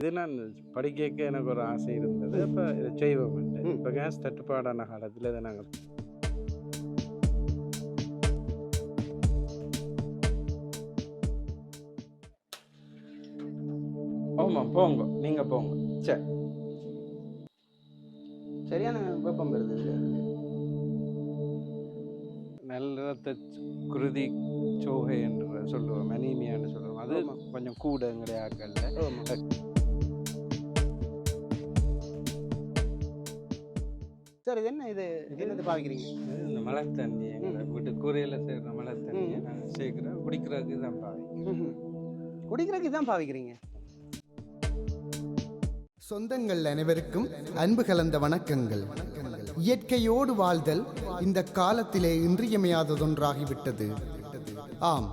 இது நான் படிக்க எனக்கு ஒரு ஆசை இருந்தது. அப்போ இதை செய்வோம். இப்போ கேஸ் தட்டுப்பாடான காலத்தில் இதை நாங்கள் ஆமாம் போங்க. நீங்கள் போங்க. சரி சரியான வெப்பம் வருது இதுல. நல்ல குருதி சோகை என்று சொல்லுவோம். அனீமியான்னு சொல்லுவோம். அது. கொஞ்சம் கூட எங்களுடைய ஆக்கல்ல சார் இது என்ன இது? என்னது பாவிக்கிறீங்க? இந்த மழை தண்ணி. எங்கள் வீட்டு கூரையில் சேர்ற மழை தண்ணியை நாங்கள் சேர்க்குறோம். குடிக்கிறதுக்கு தான் பாவி குடிக்கிறதுக்கு தான் பாவிக்கிறீங்க? சொந்தங்கள் அனைவருக்கும் அன்பு கலந்த வணக்கங்கள். இயற்கையோடு வாழ்தல் இந்த காலத்திலே இன்றியமையாததொன்றாகிவிட்டது. ஆம்.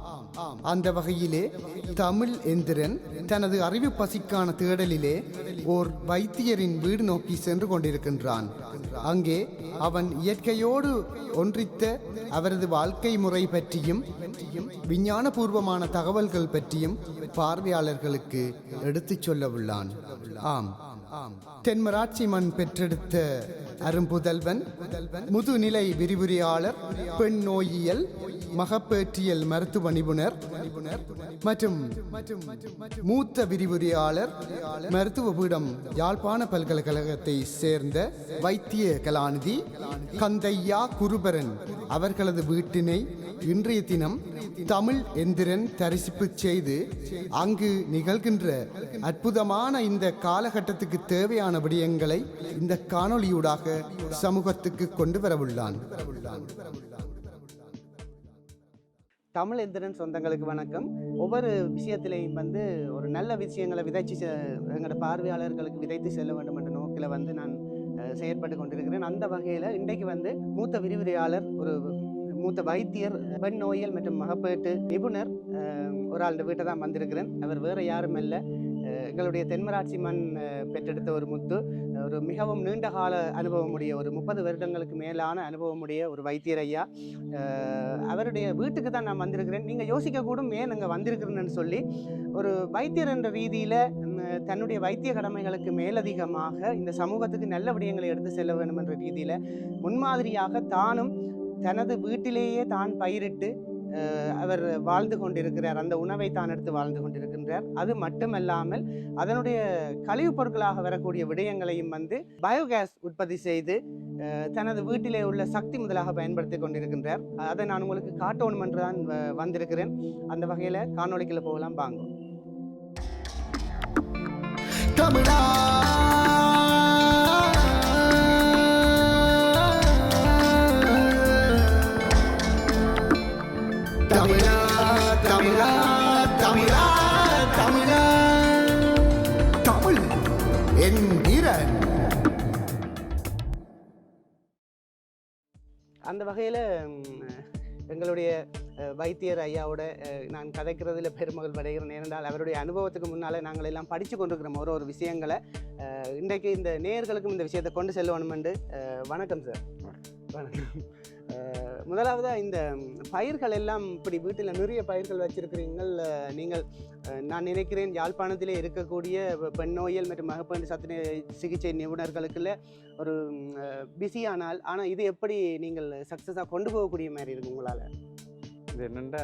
அந்த வகையிலே தமிழ் எந்திரன் தனது அறிவு பசிக்கான தேடலிலே ஓர் வைத்தியரின் வீடு நோக்கி சென்று கொண்டிருக்கின்றான். அங்கே அவன் இயற்கையோடு ஒன்றித்த அவரது வாழ்க்கை முறை பற்றியும் விஞ்ஞானபூர்வமான தகவல்கள் பற்றியும் பார்வையாளர்களுக்கு எடுத்துச் சொல்ல உள்ளான். ஆம். தென்மராட்சி மண் பெற்றெடுத்த அரும்புதல்வன் முதுநிலை விரிவுரையாளர் பெண் நோயியல் மகப்பேற்றியல் மருத்துவ நிபுணர் மற்றும் மூத்த விரிவுரையாளர் மருத்துவ பீடம் யாழ்ப்பாண பல்கலைக்கழகத்தை சேர்ந்த வைத்திய கலாநிதி கந்தையா குருபரன் அவர்களது வீட்டினை இன்றைய தினம் தமிழ் எந்திரன் தரிசிப்பு செய்து அங்கு நிகழ்கின்ற அற்புதமான இந்த காலகட்டத்துக்கு தேவையான விடயங்களை இந்த காணொளியூடாக சமூகத்துக்கு கொண்டு வரவுள்ளான். தமிழ் எந்திரன் சொந்தங்களுக்கு வணக்கம். ஒவ்வொரு விஷயத்திலையும் வந்து ஒரு நல்ல விஷயங்களை விதைச்சு செ- எங்களோட பார்வையாளர்களுக்கு விதைத்து செல்ல வேண்டும் என்ற நோக்கில் வந்து நான் செயற்பட்டு கொண்டிருக்கிறேன். அந்த வகையில் இன்றைக்கு வந்து மூத்த விரிவுரையாளர் ஒரு மூத்த வைத்தியர் பெண் நோயல் மற்றும் மகப்பேட்டு நிபுணர் ஒரு ஆள் வீட்டை தான் வந்திருக்கிறேன். அவர் வேறு யாரும் இல்லை எங்களுடைய தென்மராட்சி மண் பெற்றெடுத்த ஒரு முத்து. ஒரு மிகவும் நீண்ட கால அனுபவமுடைய ஒரு முப்பது வருடங்களுக்கு மேலான அனுபவமுடைய ஒரு வைத்தியர் ஐயா. அவருடைய வீட்டுக்கு தான் நான் வந்திருக்கிறேன். நீங்கள் யோசிக்கக்கூடும் ஏன் இங்கே வந்திருக்கிறேன்னு சொல்லி ஒரு வைத்தியர் என்ற ரீதியில் தன்னுடைய வைத்திய கடமைகளுக்கு மேலதிகமாக இந்த சமூகத்துக்கு நல்ல விடயங்களை எடுத்து செல்ல வேண்டும் என்ற ரீதியில் முன்மாதிரியாக தானும் தனது வீட்டிலேயே தான் பயிரிட்டு அவர் வாழ்ந்து கொண்டிருக்கிறார். அந்த உணவை தான் எடுத்து வாழ்ந்து கொண்டிருக்கின்றார். அது மட்டுமல்லாமல் அதனுடைய கழிவுப் பொருட்களாக வரக்கூடிய விடயங்களையும் வந்து பயோகேஸ் உற்பத்தி செய்து தனது வீட்டிலே உள்ள சக்தி முதலாக பயன்படுத்தி கொண்டிருக்கின்றார். அதை நான் உங்களுக்கு காட்டணும் என்று தான் வ- வந்திருக்கிறேன். அந்த வகையில் காணொளிக்குள்ள போகலாம். வாங்க. தமிழா வகையில் எங்களுடைய வைத்தியர் ஐயாவோட நான் கதைக்கிறதுல பெருமகள் அடைகிறேன் ஏனென்றால் அவருடைய அனுபவத்துக்கு முன்னால் நாங்கள் எல்லாம் படித்து கொண்டிருக்கிறோம் ஒரு ஒரு விஷயங்களை. இன்றைக்கு இந்த நேயர்களுக்கும் இந்த விஷயத்தை கொண்டு செல்லணுமெண்டு அஹ், வணக்கம் சார். வணக்கம். முதலாவதாக இந்த பயிர்கள் எல்லாம் இப்படி வீட்டில் நிறைய பயிர்கள் வச்சிருக்கிறீங்கள். நீங்கள் நான் நினைக்கிறேன் யாழ்ப்பாணத்திலே இருக்கக்கூடிய பெண் நோயியல் மற்றும் மகப்பேறு சத்து சிகிச்சை நிபுணர்களுக்குள்ள ஒரு பிஸியானால் ஆனால் இது எப்படி நீங்கள் சக்ஸஸாக கொண்டு போகக்கூடிய மாதிரி இருக்கு உங்களால்? இது என்னென்னா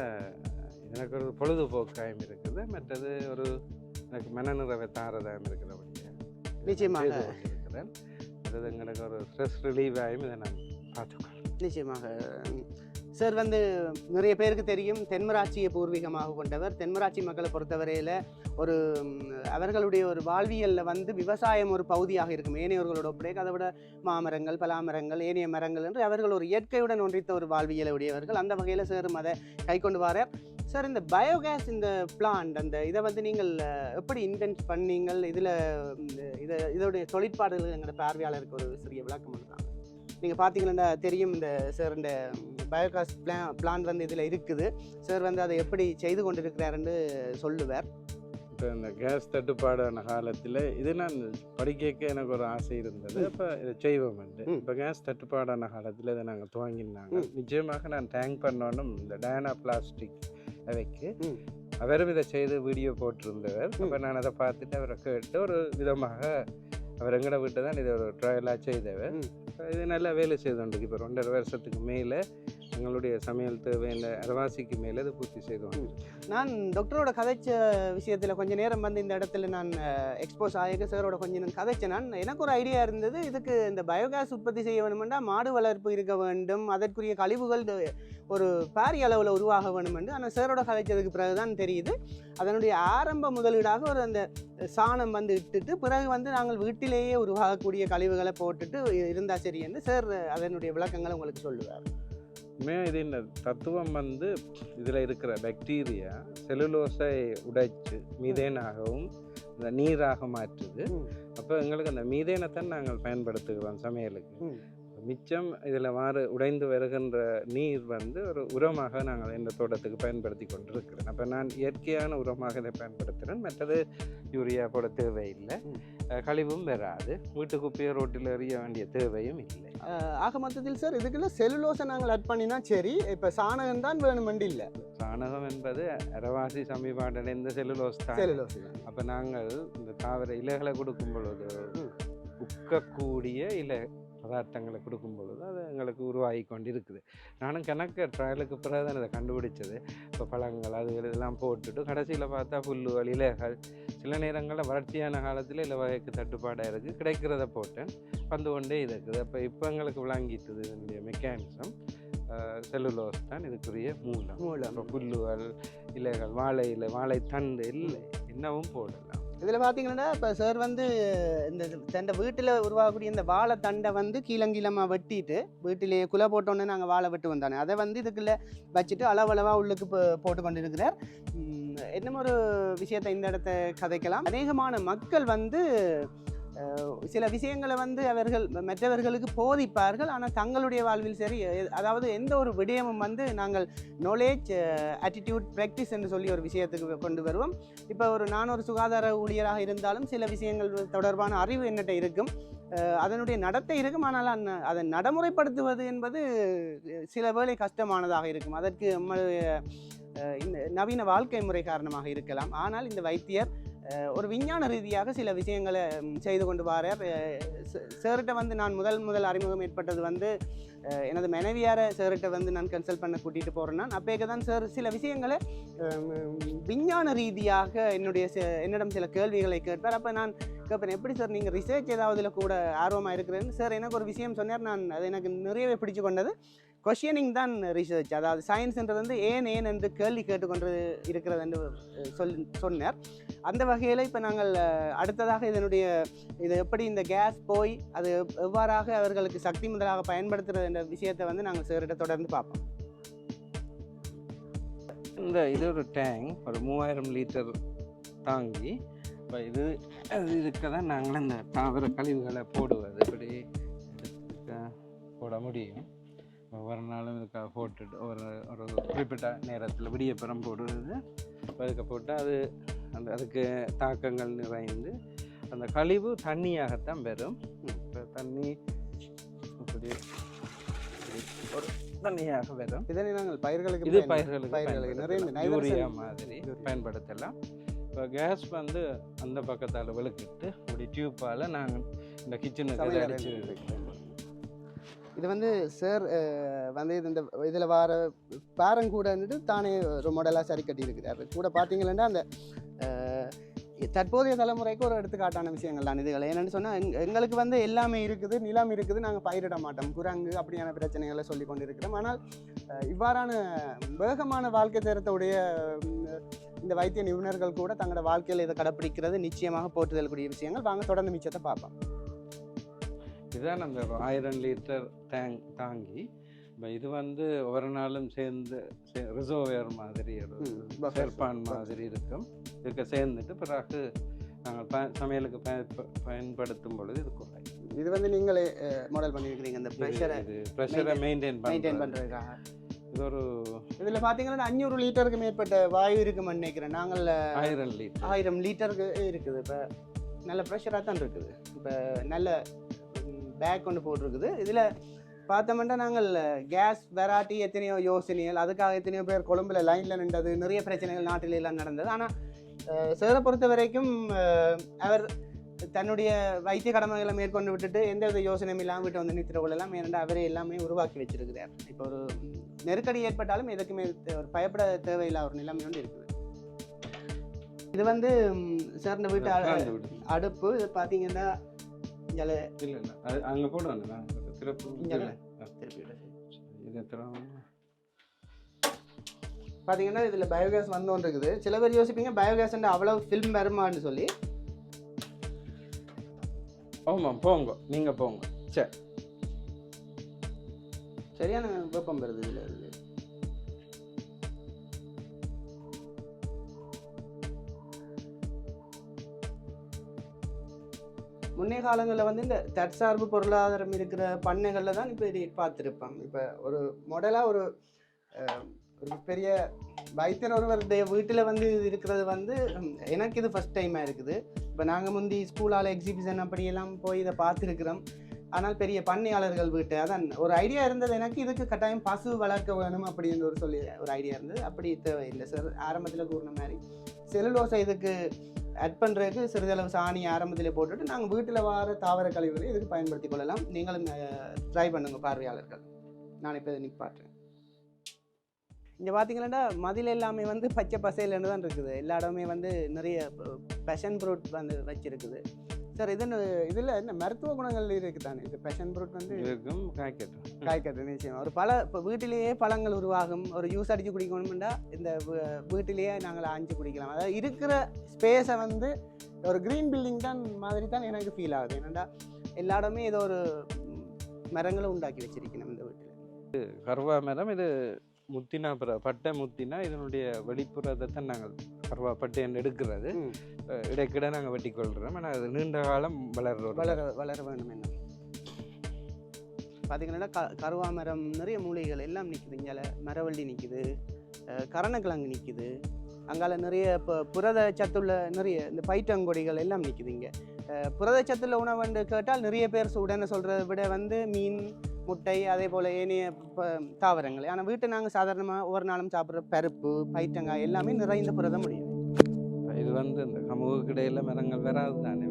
எனக்கு ஒரு பொழுதுபோக்காயம் இருக்குது. மற்றது ஒரு எனக்கு மனநிறைவை தாரதாயம் இருக்கிறபடியே நிச்சயமாக. கொண்டிருக்கிறேன். அது எங்களுக்கு ஒரு ஸ்ட்ரெஸ் ரிலீவ் இதை நான் பார்த்துக்கிறேன் நிச்சயமாக. சார் வந்து நிறைய பேருக்கு தெரியும். தென்மராட்சியை பூர்வீகமாக கொண்டவர். தென்மராட்சி மக்களை பொறுத்தவரையில் ஒரு அவர்களுடைய ஒரு வாழ்வியலில் வந்து விவசாயம் ஒரு பகுதியாக இருக்கும். ஏனையவர்களோட ஒப்படைக்கு அதை விட மாமரங்கள் பலாமரங்கள் ஏனைய மரங்கள் என்று அவர்கள் ஒரு இயற்கையுடன் ஒன்றித்த ஒரு வாழ்வியலை உடையவர்கள். அந்த வகையில் சேரும் அதை கை கொண்டு வர சார் இந்த பயோகேஸ் இந்த பிளான்ட் அந்த இதை வந்து நீங்கள் எப்படி இன்வென்ட் பண்ணீங்கள்? இதில் இதை இதோடைய தொழிற்பாடுகள் எங்களோட பார்வையாளருக்கு ஒரு சிறிய விளக்கம் கொடுத்தாங்க நீங்கள் பார்த்தீங்கன்னா தெரியும் இந்த சார் இந்த பயோகாஸ் பிளா பிளான் வந்து இதில் இருக்குது. சார் வந்து அதை எப்படி செய்து கொண்டிருக்கிறாருன்னு சொல்லுவார். இப்போ இந்த கேஸ் தட்டுப்பாடான காலத்தில் இது நான் படிக்க எனக்கு ஒரு ஆசை இருந்தது. அப்போ இதை செய்வோம். இப்போ கேஸ் தட்டுப்பாடான காலத்தில் இதை நாங்கள் துவங்கினாங்க. நிச்சயமாக நான் டேங்க் பண்ணணும். இந்த டயனா பிளாஸ்டிக் அவைக்கு. அவரும் இதை செய்து வீடியோ போட்டிருந்தவர். அப்போ நான் அதை பார்த்துட்டு அவரை கேட்டு ஒரு விதமாக அவர் எங்கட விட்டு தான் இதை ஒரு ட்ரையலாக செய்தவர். இப்ப இது நல்லா வேலை செய்து கொண்டிருக்கு இப்போ ரெண்டரை வருஷத்துக்கு மேலே. எங்களுடைய சமையல் தேவை ரவாசிக்கு மேலே அதை பூர்த்தி செய்தோம் நான் டாக்டரோட கதைச்ச விஷயத்தில் கொஞ்ச நேரம் வந்து இந்த இடத்துல நான் எக்ஸ்போஸ் ஆகிக்க சாரோட கொஞ்சம் நேரம் கதைச்சேன். நான் எனக்கு ஒரு ஐடியா இருந்தது இதுக்கு இந்த பயோகேஸ் உற்பத்தி செய்ய வேணுமெண்டா மாடு வளர்ப்பு இருக்க வேண்டும் அதற்குரிய கழிவுகள் ஒரு பாரிய அளவில் உருவாக வேண்டும் என்று ஆனால் சாரோட கதைச்சதுக்கு பிறகு தான் தெரியுது. அதனுடைய ஆரம்ப முதலீடாக ஒரு அந்த சாணம் வந்து இட்டுட்டு பிறகு வந்து நாங்கள் வீட்டிலேயே உருவாகக்கூடிய கழிவுகளை போட்டுட்டு இருந்தால் சரி என்று சார் அதனுடைய விளக்கங்களை உங்களுக்கு சொல்லுவார். உண்மையாக இது இந்த தத்துவம் வந்து இதில் இருக்கிற பாக்டீரியா செலுலோஸை உடைச்சு மீதேனாகவும் இந்த நீராக மாற்றுது ம். அப்போ எங்களுக்கு அந்த மீதேனத்தை நாங்கள் பயன்படுத்துகிறோம் சமையலுக்கு ம். மிச்சம் இதில் மாறு உடைந்து வருகின்ற நீர் வந்து ஒரு உரமாக நாங்கள் இந்த தோட்டத்துக்கு பயன்படுத்தி கொண்டிருக்கிறோம். அப்போ நான் இயற்கையான உரமாக இதை பயன்படுத்துகிறேன். மற்றது யூரியா போட தேவையில்லை. ம். அஹ் கழிவும் வராது. வீட்டு குப்பையை ரோட்டில் எறிய வேண்டிய தேவையும் இல்லை. ஆக மொத்தத்தில் சார் இதுக்குள்ள செல்லுலோஸை நாங்கள் அட் பண்ணினா சரி. இப்போ சாணகம் தான் வேணுமெண்டு இல்லை. சாணகம் என்பது அரவாசி சமீபாட்டில் செல்லுலோஸ் தான். செல்லுலோஸ் அப்போ நாங்கள் இந்த தாவர இலைகளை கொடுக்கும் பொழுது. உக்கக்கூடிய இலை பதார்த்தங்களை கொடுக்கும் பொழுது அது எங்களுக்கு உருவாகி கொண்டு இருக்குது நானும் கணக்கு ட்ரையலுக்கு பிறகு தான் இதை கண்டுபிடிச்சது. இப்போ பழங்கள் அது இதெல்லாம் போட்டுட்டு கடைசியில் பார்த்தா புல்லுகள் இலைகள் சில நேரங்களில் வறட்சியான காலத்தில் இலை வகைக்கு தட்டுப்பாடாக இருக்குது கிடைக்கிறத போட்டேன். வந்து கொண்டே இருக்குது அப்போ இப்போ எங்களுக்கு விளங்கிட்டுது இதனுடைய மெக்கானிசம் செல்லுலோஸ் தான் இதுக்குரிய மூலம். மூலம். புல்லுகள் இலைகள் வாழை இலை வாழை தண்டு இல்லை என்னவும் போடலாம். இதில் பார்த்தீங்கன்னா இப்போ சார் வந்து இந்த தண்டை வீட்டில் உருவாகக்கூடிய இந்த வாழை தண்டை வந்து கீழங்கீழமாக வெட்டிட்டு வீட்டிலேயே குலை போட்டோன்னே நாங்கள் வாழை வெட்டு வந்தானே. அதை வந்து இதுக்குள்ளே வச்சுட்டு அளவளவாக உள்ளுக்கு போ- போட்டு கொண்டு இருக்கிறார் ஒரு விஷயத்தை இந்த இடத்த கதைக்கலாம். அநேகமான மக்கள் வந்து சில விஷயங்களை வந்து அவர்கள் மற்றவர்களுக்கு போதிப்பார்கள் ஆனால் தங்களுடைய வாழ்வில் சரி எ- அதாவது எந்த ஒரு விடயமும் வந்து நாங்கள் நாலேஜ் ஆட்டிடியூட் ப்ராக்டிஸ் என்று சொல்லி ஒரு விஷயத்துக்கு கொண்டு வருவோம். இப்போ ஒரு நான் ஒரு சுகாதார ஊழியராக இருந்தாலும் சில விஷயங்கள் தொடர்பான அறிவு என்னட்ட இருக்கும். அதனுடைய நடத்தை இருக்கும். ஆனால் அந்ந- அதை நடைமுறைப்படுத்துவது என்பது சில வேளை கஷ்டமானதாக இருக்கும். அதற்கு நம்மளுடைய இந்த நவீன வாழ்க்கை முறை காரணமாக இருக்கலாம். ஆனால் இந்த வைத்தியர் ஒரு விஞ்ஞான ரீதியாக சில விஷயங்களை செய்து கொண்டு வாரார் சேர்கிட்ட வந்து நான் முதல் முதல் அறிமுகம் ஏற்பட்டது வந்து எனது மனைவியார சேர்கிட்ட வந்து நான் கன்சல்ட் பண்ண கூட்டிகிட்டு போகிறேன்னா அப்பேக்க தான் சார் சில விஷயங்களை விஞ்ஞான ரீதியாக என்னுடைய என்னிடம் சில கேள்விகளை கேட்பார். அப்போ நான் கேட்பேன் எப்படி சார் நீங்கள் ரிசர்ச் ஏதாவது கூட ஆர்வமாக இருக்கிறேன்னு? சார் எனக்கு ஒரு விஷயம் சொன்னார். நான் அது எனக்கு நிறையவே பிடிச்சு கொண்டது. கொஷியனிங் தான் ரிசர்ச் அதாவது சயின்ஸ்ன்றது வந்து ஏன் ஏன் என்று கேள்வி கேட்டுக்கொண்டு இருக்கிறது என்று சொல் சொன்னார். அந்த வகையில் இப்போ நாங்கள் அடுத்ததாக இதனுடைய இது எப்படி இந்த கேஸ் போய் அது எவ்வாறாக அவர்களுக்கு சக்தி முதலாக பயன்படுத்துறது என்ற விஷயத்தை வந்து நாங்கள் சேரிட்ட தொடர்ந்து பார்ப்போம். இந்த இது ஒரு டேங்க் ஒரு மூவாயிரம் லிட்டர் தாங்கி இப்போ இது இதுக்கு தான் நாங்கள் இந்த தாவர கழிவுகளை போடுவது இப்படி போட முடியும். ஒவ்வொரு நாளும் இதுக்காக போட்டுட்டு ஒரு ஒரு குறிப்பிட்ட நேரத்தில் விடியப்புறம் போடுறது. அதுக்கு போட்டு அது அந்த அதுக்கு தாக்கங்கள் நிறைந்து அந்த கழிவு தண்ணியாகத்தான் வரும் இப்போ தண்ணி இப்படி ஒரு தண்ணியாக வரும் இதனை நாங்கள் பயிர்களுக்கு இது பயிர்களுக்கு பயிர்களுக்கு நிறைய. யூரியா மாதிரி. பயன்படுத்தலாம். இப்போ கேஸ் வந்து அந்த பக்கத்தால் வெளுக்கிட்டு இப்படி டியூப்பால் நாங்கள் இந்த கிச்சனுக்கு அடிச்சு இது வந்து சார் வந்து இது இந்த இதில் வர பாரங்கூடன்ட்டு தானே ஒரு மாடலாக சரி கட்டியிருக்கிறார். கூட பார்த்தீங்கன்னா அந்த தற்போதைய தலைமுறைக்கு ஒரு எடுத்துக்காட்டான விஷயங்கள் தான் இதுகள். என்னென்னு சொன்னால் எங்களுக்கு வந்து எல்லாமே இருக்குது நிலம் இருக்குது நாங்கள் பயிரிட மாட்டோம். குரங்கு அப்படியான பிரச்சனைகளை சொல்லி கொண்டு இருக்கிறோம் ஆனால் இவ்வாறான வேகமான வாழ்க்கை தரத்துடைய இந்த வைத்திய நிபுணர்கள் கூட தங்களோட வாழ்க்கையில் இதை கடைப்பிடிக்கிறது நிச்சயமாக போற்றுதல்கூடிய விஷயங்கள். வாங்க தொடர்ந்து மிச்சத்தை பார்ப்போம். இதுதான் அந்த ஆயிரம் லிட்டர் டேங்க் தாங்கி இப்போ இது வந்து ஒவ்வொரு நாளும் சேர்ந்து ரிசர்வேர் மாதிரி. சேர்ப்பான் மாதிரி இருக்கும். இதுக்கு சேர்ந்துட்டு பிறகு நாங்கள் ப சமையலுக்கு பயன்ப பயன்படுத்தும் பொழுது இது குறையும் இது வந்து நீங்களே மாடல் பண்ணியிருக்கிறீங்க இந்த ப்ரெஷரை இது ப்ரெஷரை மெயின்டைன் மெயின்டைன் பண்ணுறது பண்ணுறதுக்காக இது ஒரு இதில் பார்த்தீங்கன்னா அஞ்சூறு லிட்டருக்கு மேற்பட்ட வாயு இருக்குன்னு நினைக்கிறேன். நாங்கள் ஆயிரம் லிட்டர். ஆயிரம் லிட்டருக்கு இருக்குது. இப்போ நல்ல ப்ரெஷராக தான் இருக்குது. இப்போ நல்ல பேக் கொண்டு போட்டிருக்குது. இதில் பார்த்தோம்னா நாங்கள் கேஸ் வெராட்டி எத்தனையோ யோசனைகள் அதுக்காக எத்தனையோ பேர் கொழும்புல லைனில் நின்றது நிறைய பிரச்சனைகள் நாட்டில் எல்லாம் நடந்தது. ஆனால் சேரை பொறுத்த வரைக்கும் அவர் தன்னுடைய வைத்திய கடமைகளை மேற்கொண்டு விட்டுட்டு எந்த வித யோசனையும் இல்லாமல் வீட்டை வந்து நிறுத்திட கொள்ளலாம். ஏனென்றா அவரே எல்லாமே உருவாக்கி வச்சிருக்கிறார். இப்போ ஒரு நெருக்கடி ஏற்பட்டாலும் எதுக்குமே ஒரு பயப்பட தேவையில்லாத ஒரு நிலைமை ஒன்று இருக்குது. இது வந்து சேர்ந்த வீட்டு. அடுப்பு. இது பார்த்தீங்கன்னா இங்கே இல்ல இல்ல. அது அங்க போடுவாங்க திருப்பி. இதை திறந்து பார்த்தீங்கன்னா இதில் பயோகேஸ் வந்து ஒன்று இருக்குது. சில பேர் யோசிப்பீங்க பயோகேஸ் அவ்வளோ ஃபில்ம் வருமான்னு சொல்லி. ஆமாம் போங்க. நீங்க போங்க. சரி. சரியான வெப்பம் வருது இதில் இருக்கு முன்னைய காலங்களில் வந்து இந்த தற்சார்பு பொருளாதாரம் இருக்கிற பண்ணைகளில் தான் இப்போ இது பார்த்துருப்பாங்க. இப்போ ஒரு மாடலாக ஒரு ஒரு பெரிய வைத்தியர் ஒருவருடைய வீட்டில் வந்து இது இருக்கிறது வந்து எனக்கு இது ஃபஸ்ட் டைமாக இருக்குது. இப்போ நாங்கள் முந்தி ஸ்கூலால் எக்ஸிபிஷன் அப்படியெல்லாம் போய் இதை பார்த்துருக்குறோம். ஆனால் பெரிய பண்ணையாளர்கள் வீட்டு அதான் ஒரு ஐடியா இருந்தது. எனக்கு இதுக்கு கட்டாயம் பசு வளர்க்க வேணும் அப்படின்னு ஒரு சொல்லி ஒரு ஐடியா இருந்தது. அப்படி தேவையில்லை. சார் ஆரம்பத்தில் கூறின மாதிரி. செலுலோசை இதுக்கு ஆட் பண்ணுறதுக்கு சிறிதளவு சாணி ஆரம்பத்தில் போட்டுட்டு நாங்கள் வீட்டில் வர தாவர கழிவுகளை இதுக்கு பயன்படுத்தி கொள்ளலாம். நீங்களும் ட்ரை பண்ணுங்கள் பார்வையாளர்கள். நான் இப்போ நிப்பாட்டுறேன் இங்கே பார்த்தீங்கன்னா மதில் எல்லாமே வந்து பச்சை பசையிலன்னு தான் இருக்குது. எல்லா இடமே வந்து நிறைய பேஷன் ஃப்ரூட் வந்து வச்சுருக்குது. சார் இது இதில் என்ன மருத்துவ குணங்கள் இருக்குது தானே இது பேஷன் ஃப்ரூட் வந்து இருக்கும் காய்க்கட்டும் காய்கறி நிச்சயம். ஒரு பல இப்போ வீட்டிலேயே பழங்கள் உருவாகும் ஒரு ஜூஸ் அடித்து குடிக்கணும்னா இந்த வீட்டிலேயே நாங்கள் ஆஞ்சு குடிக்கலாம். அதாவது இருக்கிற ஸ்பேஸை வந்து ஒரு க்ரீன் பில்டிங் தான் மாதிரி தான் எனக்கு ஃபீல் ஆகுது. என்னடா எல்லா இடமே ஏதோ ஒரு மரங்களை உண்டாக்கி வச்சிருக்கணும் இந்த வீட்டில். கருவா மரம் இது முத்தினா பட்டை முத்தினா இதனுடைய வெளிப்புறத்தை தான் நாங்கள் கருவா பட்டையன் எடுக்கிறது. இடைக்கிட நாங்கள் வெட்டி கொள்கிறோம் ஆனால் அது நீண்ட காலம் வளர்ற ஒரு வளர வளர வேண்டும் என்ன? பார்த்தீங்கன்னா க கருவா மரம் நிறைய மூலிகைகள் எல்லாம் நிற்குது இங்கே மரவள்ளி நிற்குது கரணக்கிழங்கு நிற்குது அங்கால நிறைய இப்போ புரத சத்துள்ள நிறைய இந்த பைட்டங்கொடிகள் எல்லாம் நிற்குது இங்கே. புரத சத்துள்ள உணவுன்னு கேட்டால் நிறைய பேர் உடனே சொல்கிறத விட வந்து மீன் முட்டை அதே போல் ஏனைய தாவரங்கள். ஆனால் வீட்டை நாங்கள் சாதாரணமாக ஒவ்வொரு நாளும் சாப்பிட்ற பருப்பு பைட்டங்காய் எல்லாமே நிறைந்த புரதம் முடியும் இது வந்து இந்த சமூக இடையில மரங்கள் வராது தானே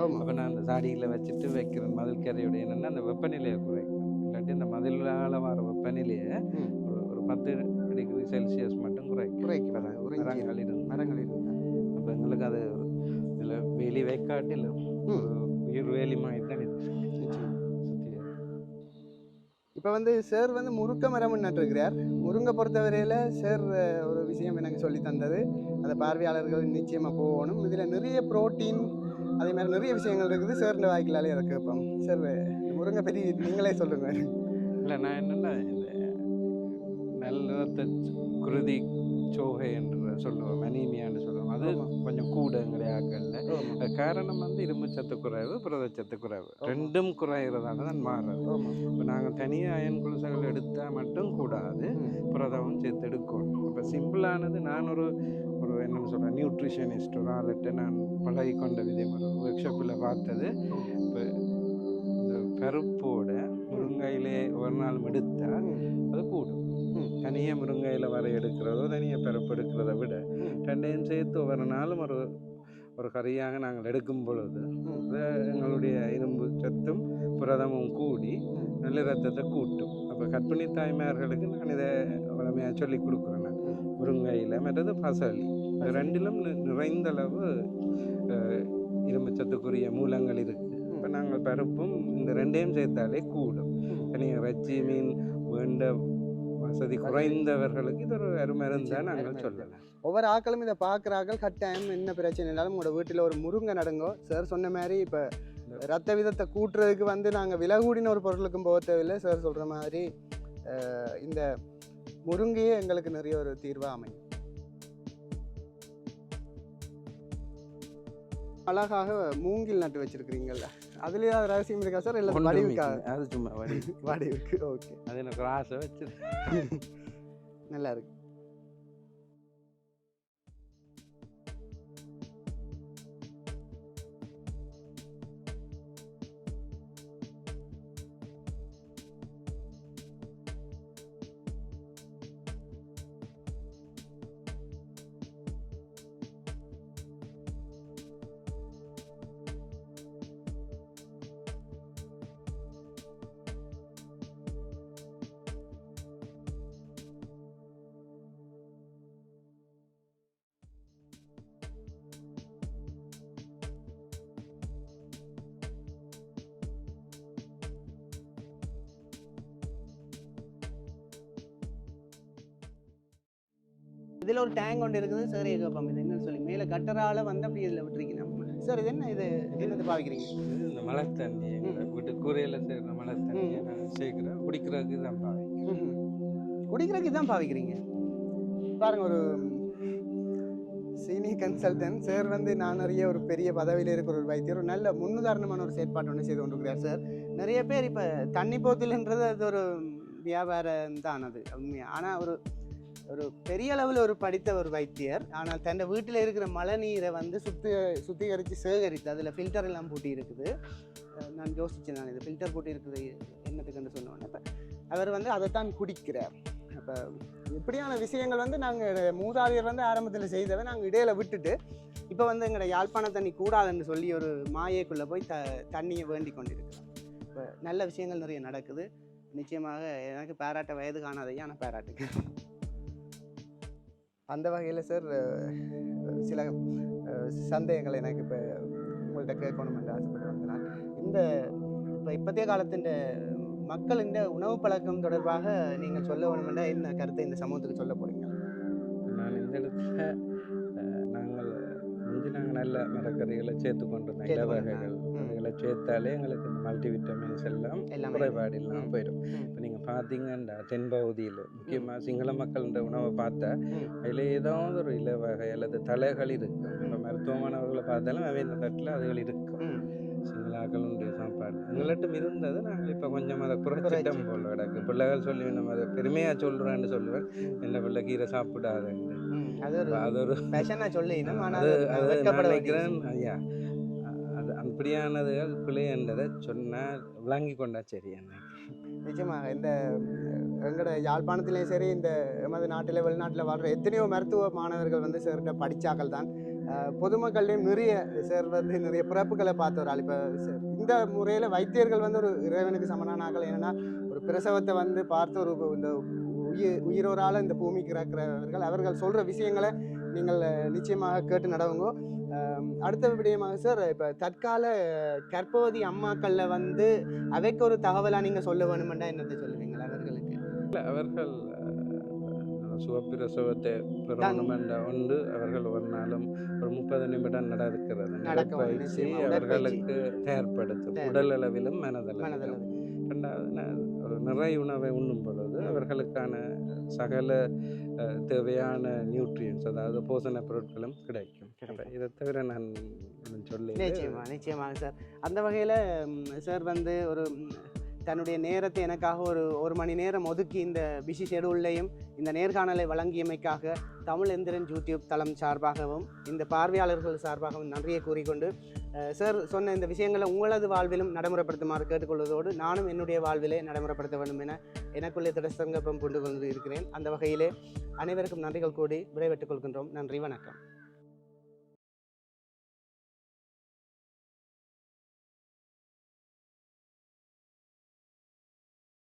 ஆமாம் அப்போ நான் அந்த சாடியில் வச்சுட்டு வைக்கிறேன் மதில் கரையோட என்னென்னா அந்த வெப்பநிலையை குறைக்கும். இல்லாட்டி இந்த மதிலால் வர வெப்பநிலையை. ஒரு ஒரு பத்து டிகிரி செல்சியஸ் மட்டும் குறைக்கும். இருந்து. மரங்கள் இருந்தால் அப்போ எங்களுக்கு அது வேலி மாதிரி தான் இது. நிச்சயம். சுற்றி இப்போ வந்து சார் வந்து முருக்க மரம் நட்டிருக்கிறார். முருங்கை பொறுத்தவரையில் சார் ஒரு விஷயம் எனக்கு சொல்லி தந்தது. அந்த பார்வையாளர்கள் நிச்சயமாக போகணும். இதில் நிறைய புரோட்டீன் அதே மாதிரி நிறைய விஷயங்கள் இருக்குது சார் வாய்க்கலாலே அதை கேட்போம் சார் இந்த முருங்கை பற்றி நீங்களே சொல்லுங்கள் இல்லை நான் என்னென்னா இந்த நல்ல குருதி சோகை என்று சொல்லுவோம். அனீமியான்னு அது. கொஞ்சம் கூட எங்களுடைய காரணம் வந்து இரும்பு சத்து குறைவு புரதச்சத்து குறைவு. ரெண்டும் குறைகிறதால தான் மாறுறது இப்போ நாங்கள் தனியாக அயன் குலுசைகள் எடுத்தால் மட்டும் கூடாது. புரதமும் சேர்த்து எடுக்கணும் இப்போ சிம்பிளானது நான் ஒரு ஒரு என்னன்னு சொல்கிறேன் நியூட்ரிஷனிஸ்ட் ஒரு ஆள்கிட்ட நான் பழகி கொண்ட விதம் ஒரு ஒர்க் ஷாப்பில் பார்த்தது இப்போ இந்த பருப்போட முருங்கையிலே ஒரு நாள் எடுத்தால் அது கூடும். தனியாக முருங்கையில் வர எடுக்கிறதோ தனியாக பருப்பு எடுக்கிறத விட. ரெண்டையும் சேர்த்து ஒவ்வொரு நாளும் ஒரு ஒரு கறியாக நாங்கள் எடுக்கும் பொழுது எங்களுடைய இரும்பு சத்தும் புரதமும் கூடி நல்ல ரத்தத்தை கூட்டும். அப்போ கற்பிணி தாய்மார்களுக்கு நான் இதை வளமையாக சொல்லி கொடுக்குறேன் நான். முருங்கையில் மற்றது பசலி. ரெண்டிலும் நிறைந்த அளவு இரும்பு சத்துக்குரிய மூலங்கள் இருக்குது இப்போ நாங்கள் பருப்பும் இந்த ரெண்டையும் சேர்த்தாலே கூடும். தனியாக இறைச்சி மீன் வேண்ட வசதி குறைந்தவர்களுக்கு இது ஒரு அருமருந்து தான் நாங்கள் சொல்லலாம். ஒவ்வொரு ஆக்களும் இதை பார்க்குறாக்கள் கட்டாயம் என்ன பிரச்சனை இருந்தாலும் உங்களோட வீட்டில் ஒரு முருங்கை நடங்கோ. சார் சொன்ன மாதிரி இப்போ ரத்த விதத்தை கூட்டுறதுக்கு வந்து நாங்கள் விலை கூடின ஒரு பொருளுக்கும் போக தேவையில்லை. சார் சொல்கிற மாதிரி இந்த முருங்கையே எங்களுக்கு நிறைய ஒரு தீர்வாக அமையும். அழகாக மூங்கில் நட்டு வச்சிருக்கிறீங்கல்ல? அதுலேயே அது ரகசியம் இருக்கா சார்? இல்லை இல்லை. அது சும்மா வடி. வடிவுக்கு ஓகே அது எனக்கு ஒரு ஆசை வச்சு நல்லா இருக்கு. இதில் ஒரு டேங்க் ஒன்று இருக்குது. சரி கேட்போம் இது என்னன்னு சொல்லி மேலே கட்டரால வந்து அப்படி இதில் விட்டுருக்கீங்க சார் இது என்ன? இது என்னது பாவிக்கிறீங்க? இது இந்த மழை தண்ணி வீட்டு கூரையில் சேர்க்கிற மழை தண்ணியை நான் சேர்க்குறேன் குடிக்கிறதுக்கு தான் பாவி குடிக்கிறதுக்கு தான் பாவிக்கிறீங்க? பாருங்க ஒரு சீனியர் கன்சல்டன்ட் சார் வந்து நான் நிறைய ஒரு பெரிய பதவியில் இருக்கிற ஒரு வைத்தியர் ஒரு நல்ல முன்னுதாரணமான ஒரு செயற்பாடு ஒன்று செய்து கொண்டிருக்கிறார் சார். நிறைய பேர் இப்போ தண்ணி போத்தில்ன்றது அது ஒரு வியாபாரம் தான் அது. உண்மையா? ஆனால் ஒரு ஒரு பெரிய அளவில் ஒரு படித்த ஒரு வைத்தியர். ஆனால் தன் வீட்டில் இருக்கிற மழை நீரை வந்து சுத்தி சுத்திகரித்து சேகரித்து அதில் ஃபில்டர் எல்லாம் பூட்டி இருக்குது நான் யோசித்தேன் நான் இது ஃபில்டர் பூட்டி இருக்குது என்னத்துக்குன்னு சொன்னோன்னே. இப்போ அவர் வந்து அதைத்தான் குடிக்கிறார். அப்போ இப்படியான விஷயங்கள் வந்து நாங்கள் மூதாதையர் வந்து ஆரம்பத்தில் செய்தவை நாங்கள் இடையில விட்டுட்டு இப்போ வந்து எங்களோட யாழ்ப்பாண தண்ணி கூடாதுன்னு சொல்லி ஒரு மாயைக்குள்ளே போய் த தண்ணியை வேண்டி கொண்டிருக்கிறோம் இப்போ நல்ல விஷயங்கள் நிறைய நடக்குது. நிச்சயமாக எனக்கு பாராட்ட வயது காணாதையா ஆனால் பாராட்டுக்கு அந்த வகையில் சார் சில சந்தேகங்கள் எனக்கு இப்போ உங்கள்கிட்ட கேட்கணும் என்று ஆசைப்பட்டு வந்தேன் இந்த இப்போ இப்போதைய காலத்தின் மக்களின் உணவு பழக்கம் தொடர்பாக நீங்கள் சொல்ல வேணுமெண்டா என்ன கருத்தை இந்த சமூகத்துக்கு சொல்ல போறீங்க நான் இந்த இடத்துல நாங்கள் முந்தி நாங்கள் நல்ல மரக்கறிகளை சேர்த்து கொண்டிருந்தோம் கொண்டிருந்தோம். ம். அதுகளை சேர்த்தாலே எங்களுக்கு இந்த மல்டி விட்டமின்ஸ் எல்லாம் குறைபாடு இல்லாமல். போயிடும். இப்போ நீங்கள் பார்த்தீங்கன்னா தென்பகுதியில் முக்கியமாக சிங்கள மக்கள்ன்ற உணவை பார்த்தா. அதில் ஏதாவது ஒரு இலவகை அல்லது தலைகள் இருக்கும் இப்போ மருத்துவமானவர்களை பார்த்தாலும் அவை இந்த தட்டில் அதுகள் இருக்கும். சிங்களாக்களுடைய சாப்பாடு. எங்கள்கிட்ட இருந்தது. நாங்கள் இப்போ கொஞ்சம் அதை குறைச்சிட்டம் குறைச்சு. போல கிடக்கு. பிள்ளைகள் சொல்லி நம்ம அதை பெருமையாக சொல்கிறேன்னு சொல்லுவேன். என்ன பிள்ளை கீரை சாப்பிடாதுன்னு. அது ஒரு அது ஒரு அது நினைக்கிறேன். ஐயா அது அப்படியானதுகள் பிழை என்றதை சொன்னால் விளங்கி கொண்டா சரி என்ன. நிச்சயமாக. இந்த எங்களோட யாழ்ப்பாணத்திலையும் சரி இந்த எமது நாட்டில் வெளிநாட்டில் வாழ்கிற எத்தனையோ மருத்துவ மாணவர்கள் வந்து சேர்கிட்ட படித்தாக்கள் தான். பொதுமக்கள்லையும் நிறைய சேர்வது வந்து நிறைய பிறப்புகளை பார்த்து ஒரு இப்போ இந்த முறையில் வைத்தியர்கள் வந்து ஒரு இறைவனுக்கு சமனானாக்கள் என்னென்னா ஒரு பிரசவத்தை வந்து பார்த்து ஒரு இந்த உயிர் உயிரோரால் இந்த பூமிக்கு இறக்குறவர்கள் அவர்கள் சொல்கிற விஷயங்களை நீங்கள் நிச்சயமாக கேட்டு நடவுங்க. அடுத்த விடயமாக சார் இப்போ தற்கால கர்ப்பவதி அம்மாக்களில் வந்து அவைக்கு ஒரு தகவலாக நீங்கள் சொல்ல வேணுமெண்டா என்னத்தை சொல்லுவீங்களா அவர்களுக்கு? அவர்கள் அஹ், சுகப்பிரசவத்தை பெறணும் என்ற ஒன்று அவர்கள் ஒரு நாளும் ஒரு முப்பது நிமிடம் நடக்கிறது. நடைப்பயிற்சி. அவர்களுக்கு தயார். உடல் அளவிலும் மனதளவிலும் மனதளவில். ரெண்டாவது ஒரு நிறை உணவை உண்ணும் பொழுது அவர்களுக்கான சகல தேவையான நியூட்ரியன்ஸ் அதாவது போஷண பொருட்களும் கிடைக்கும். இதை தவிர நான் சொல்லி நிச்சயமா நிச்சயமாக சார் அந்த வகையில் சார் வந்து ஒரு தன்னுடைய நேரத்தை எனக்காக ஒரு ஒரு மணி நேரம் ஒதுக்கி இந்த பிஸி ஷெடியூல்லையும் இந்த நேர்காணலை வழங்கியமைக்காக தமிழ் எந்திரன் யூடியூப் தளம் சார்பாகவும் இந்த பார்வையாளர்கள் சார்பாகவும் நன்றியை கூறிக்கொண்டு சார் சொன்ன இந்த விஷயங்களை உங்களது வாழ்விலும் நடைமுறைப்படுத்துமாறு கேட்டுக்கொள்வதோடு நானும் என்னுடைய வாழ்விலே நடைமுறைப்படுத்த வேண்டும் என எனக்குள்ளே திடசங்கப்பம் கொண்டு கொண்டு இருக்கிறேன். அந்த வகையிலே அனைவருக்கும் நன்றிகள் கூடி விடைபெற்றுக் கொள்கின்றோம். நன்றி வணக்கம்.